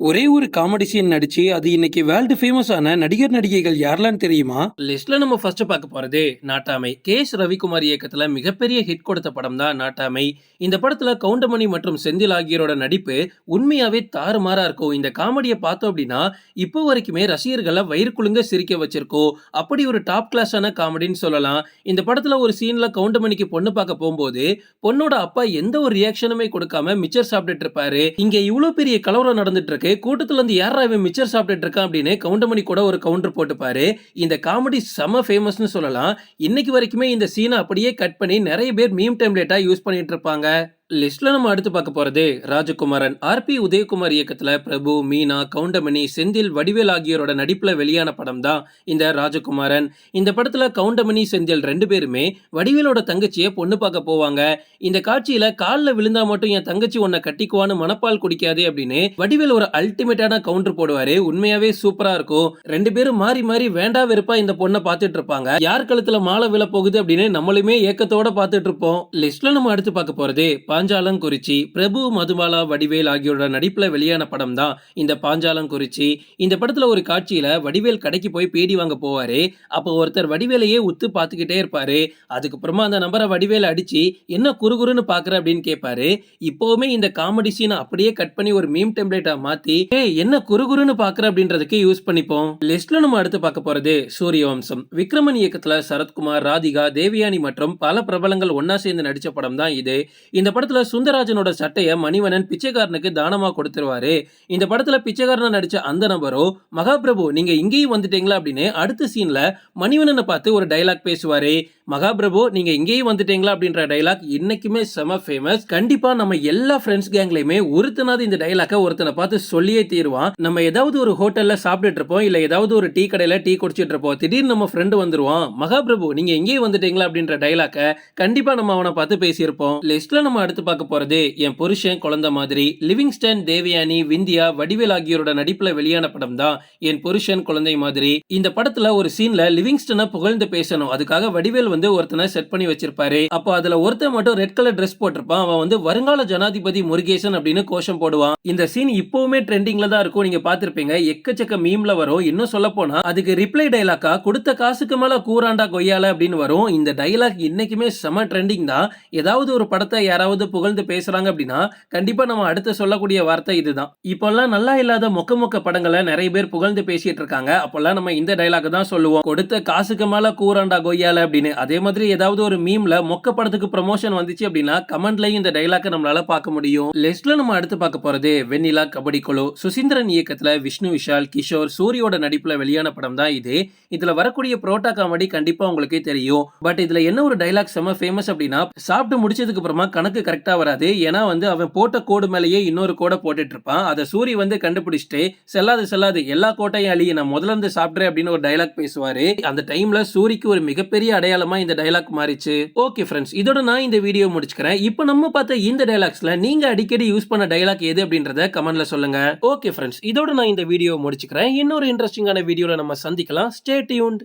ஒரே ஒரு comedy scene நடிச்சு அது இன்னைக்கு வேர்ல்டு ஃபேமஸ் ஆன நடிகர் நடிகைகள் யாரெல்லாம் தெரியுமா? லிஸ்ட்ல நம்ம ஃபர்ஸ்ட் பார்க்க போறது நாட்டாமை. கே எஸ் ரவிக்குமார் இயக்கத்துல மிகப்பெரிய ஹிட் கொடுத்த படம் தான் நாட்டாமை. இந்த படத்துல கவுண்டமணி மற்றும் செந்தில் ஆகியோரோட நடிப்பு உண்மையாவே தாறுமாறா இருக்கும் இந்த காமெடியை பார்த்தோம் அப்படின்னா இப்போ வரைக்குமே ரசிகர்களை வயிறு குலுங்க சிரிக்க வச்சிருக்கோம் அப்படி ஒரு டாப் கிளாஸான காமெடின்னு சொல்லலாம். இந்த படத்துல ஒரு சீன்ல கவுண்டமணிக்கு பொண்ணு பார்க்க போகும்போது பொண்ணோட அப்பா எந்த ஒரு ரியாக்ஷனுமே கொடுக்காம மிச்சர் சாப்பிட்டுட்டு இருப்பாரு. இங்க இவ்வளவு பெரிய கலவரம் நடந்துட்டு இருக்கு. கூட்டத்துல இருந்து யாரா இவன் மிச்சர் சாப்பிட்டுட்டு இருக்கான் அப்படின்னு கவுண்டமணி கூட ஒரு கவுண்டர் போட்டுப்பாரு இந்த காமெடி செம ஃபேமஸ்னு சொல்லலாம். இன்னைக்கு வரைக்குமே இந்த சீனை அப்படியே கட் பண்ணி நிறைய பேர் மீம் டெம்ப்ளேட்டா யூஸ் பண்ணிட்டு இருப்பாங்க. லிஸ்ட்ல நம்ம அடுத்து பார்க்க போறது ராஜகுமாரன் ஆர் பி உதயகுமார் இயக்கத்துல பிரபு மீனா கவுண்டமணி செந்தில் வடிவேல் ஆகியோரோட நடிப்புல வெளியான படம் தான் இந்த ராஜகுமாரன். இந்த படத்துல கவுண்டமணி செந்தில் ரெண்டு பேருமே வடிவேலோட தங்கச்சியை பொண்ணு பார்க்க போவாங்க. இந்த காட்சியில காலில் விழுந்தா மட்டும் என் தங்கச்சி உன்னை கட்டிக்குவான்னு மனப்பால் குடிக்காதே அப்படின்னு வடிவேல் ஒரு அல்டிமேட்டான கவுண்டர் போடுவாரு. உண்மையாவே சூப்பரா இருக்கும். ரெண்டு பேரும் மாறி மாறி வேண்டா வெறுப்பா இந்த பொண்ணை பார்த்துட்டு இருப்பாங்க. யார் கழுத்துல மாலை விழ போகுது அப்படின்னு நம்மளுமே ஏக்கத்தோட பார்த்துட்டு இருப்போம். லிஸ்ட்ல நம்ம அடுத்து பார்க்க போறது பாஞ்சாலங்குறிச்சி பிரபு மதுபாலா வடிவேல் ஆகியோரோட நடிப்பில் வெளியான படம் தான் இந்த பாஞ்சாலங்குறிச்சி. இந்த படத்தில் ஒரு காட்சியில் வடிவேல் கடைக்கு போய் பேடி வாங்க போவார். அப்போ ஒருத்தர் வடிவேலையே உத்து பார்த்துக்கிட்டே இருப்பார். அதுக்கப்புறமா அந்த நம்பரை வடிவேல் அடித்து என்ன குறுகுறுன்னு பார்க்குற அப்படின்னு கேட்பாரு இப்போவுமே இந்த காமெடி சீனை அப்படியே கட் பண்ணி ஒரு மீம் டெம்ப்ளேட்டாக மாற்றி ஏ என்ன குறுகுறுன்னு பார்க்குற அப்படின்றதுக்கு யூஸ் பண்ணிப்போம். லிஸ்ட்ல நம்ம அடுத்து பார்க்க போறது சூரியவம்சம். விக்ரமன் இயக்கத்தில் சரத்குமார் ராதிகா தேவியானி மற்றும் பல பிரபலங்கள் ஒன்னா சேர்ந்து நடித்த படம் தான் இது. இந்த படம் படத்துல சுந்தரராஜனோட சட்டையை மணிவண்ணன் பிச்சைக்காரனுக்கு தானமா கொடுத்துருவாரு. இந்த படத்துல பிச்சைக்காரனா நடிச்ச அந்த நபரோ மகாபிரபு நீங்க இங்கேயும் வந்துட்டீங்களா? அப்படின்னு அடுத்த சீன்ல மணிவண்ணனை பார்த்து ஒரு டைலாக் பேசுவாரு. மகாபிரபு நீங்க இங்கேயும் வந்துட்டீங்களா? அப்படின்ற டைலாக் இன்னைக்குமே செம ஃபேமஸ் கண்டிப்பா நம்ம எல்லா ஃப்ரெண்ட்ஸ் கேங்லயுமே ஒருத்தனாவது இந்த டைலாக்கை ஒருத்தனை பார்த்து சொல்லியே தீருவான். நம்ம ஏதாவது ஒரு ஹோட்டல்ல சாப்பிட்டுட்டு இருப்போம் இல்ல ஏதாவது ஒரு டீ கடையில டீ குடிச்சிட்டு இருப்போம். திடீர்னு நம்ம ஃப்ரெண்டு வந்துருவான். மகாபிரபு நீங்க எங்கேயும் வந்துட்டீங்களா? அப்படின்ற டைலாக்கை கண்டிப்பா நம்ம அவனை பார்த்து பேசியிருப்போம். லிஸ்ட்ல நம்ம அடுத்து பார்க்க போறது என் புருஷன் குழந்தை மாதிரி. லிவிங்ஸ்டன் தேவயானி விந்தியா வடிவேல் ஆகியோரோட நடிப்புல வெளியான படம் தான் என் புருஷன் குழந்தை மாதிரி. இந்த படத்துல ஒரு சீன்ல லிவிங்ஸ்டனை புகழ்ந்து பேசணும். அதுக்காக வடிவேல் வந்து ஒருத்தனை செட் பண்ணி வச்சிருப்பாரு. அப்போ அதுல ஒருத்தன் மட்டும் ரெட் கலர் ட்ரெஸ் போட்டிருப்பான். அவன் வந்து வருங்கால ஜனாதிபதி முருகேசன் அப்படின்னு கோஷம் போடுவான். இந்த சீன் இப்பவுமே ட்ரெண்டிங்ல தான் இருக்கும். நீங்க பாத்திருப்பீங்க எக்கச்சக்க மீம்ல வரும். இன்னும் சொல்ல போனா அதுக்கு ரிப்ளை டைலாக்கா கொடுத்த காசுக்கு மேல கூறாண்டா கொய்யால அப்படின்னு வரும். இந்த டைலாக் இன்னைக்குமே செம ட்ரெண்டிங் தான். ஏதாவது ஒரு படத்தை யாராவது புகழ்ந்து பேசுறாங்க அப்படின்னா கண்டிப்பா நம்ம அடுத்து சொல்லக்கூடிய வார்த்தை இதுதான். இப்போல்லாம் நல்லா இல்லாத மொக்க மொக்க படங்களை நிறைய பேர் புகழ்ந்து பேசிட்டு இருக்காங்க. அப்போல்லாம் நம்ம இந்த டைலாக் தான் சொல்லுவோம். கொடுத்த காசுக்கு மேல கூறாண்டா கொய்யால அப்படின்னு. அதே மாதிரி ஏதாவது ஒரு மீம்ல மொக்க படத்துக்கு ப்ரமோஷன் வந்துச்சு அப்படின்னா கமெண்ட்லயும் இந்த டைலாக்கை நம்மளால பார்க்க முடியும். லிஸ்ட்ல நம்ம அடுத்து பார்க்க போறது வெண்ணிலா கபடி குழு. சுசீந்திரன் இயக்கத்துல விஷ்ணு விஷால் கிஷோர் சூரியோட நடிப்புல வெளியான படம் தான் இது. இதுல வரக்கூடிய புரோட்டா காமெடி கண்டிப்பா உங்களுக்கே தெரியும். பட் இதுல என்ன ஒரு டைலாக் செம ஃபேமஸ் அப்படின்னா சாப்பிட்டு முடிச்சதுக்கு அப்புறமா கணக்கு கரெக்டாக வராது. ஏன்னா வந்து அவன் போட்ட கோடு மேலேயே இன்னொரு கோடை போட்டுட்டு இருப்பான் அதை சூரி வந்து கண்டுபிடிச்சிட்டு செல்லாது செல்லாது எல்லா கோட்டையும் அழி நான் முதல்ல இருந்து சாப்பிட்றேன் அப்படின்னு ஒரு டைலாக் பேசுவாரு. அந்த டைம்ல சூரிக்கு ஒரு மிகப்பெரிய அடையாளமாக இந்த டைலாக் மாறிச்சு. ஓகே ஃப்ரெண்ட்ஸ் இதோட நான் இந்த வீடியோ முடிச்சுக்கிறேன். இப்போ நம்ம பார்த்த இந்த டைலாக்ஸில் நீங்கள் அடிக்கடி யூஸ் பண்ண டைலாக் எது அப்படின்றத கமெண்ட்ல சொல்லுங்க. ஓகே ஃப்ரெண்ட்ஸ் இதோட நான் இந்த வீடியோ முடிச்சுக்கிறேன். இன்னொரு இன்ட்ரெஸ்டிங்கான வீடியோவில் நம்ம சந்திக்கலாம். Stay tuned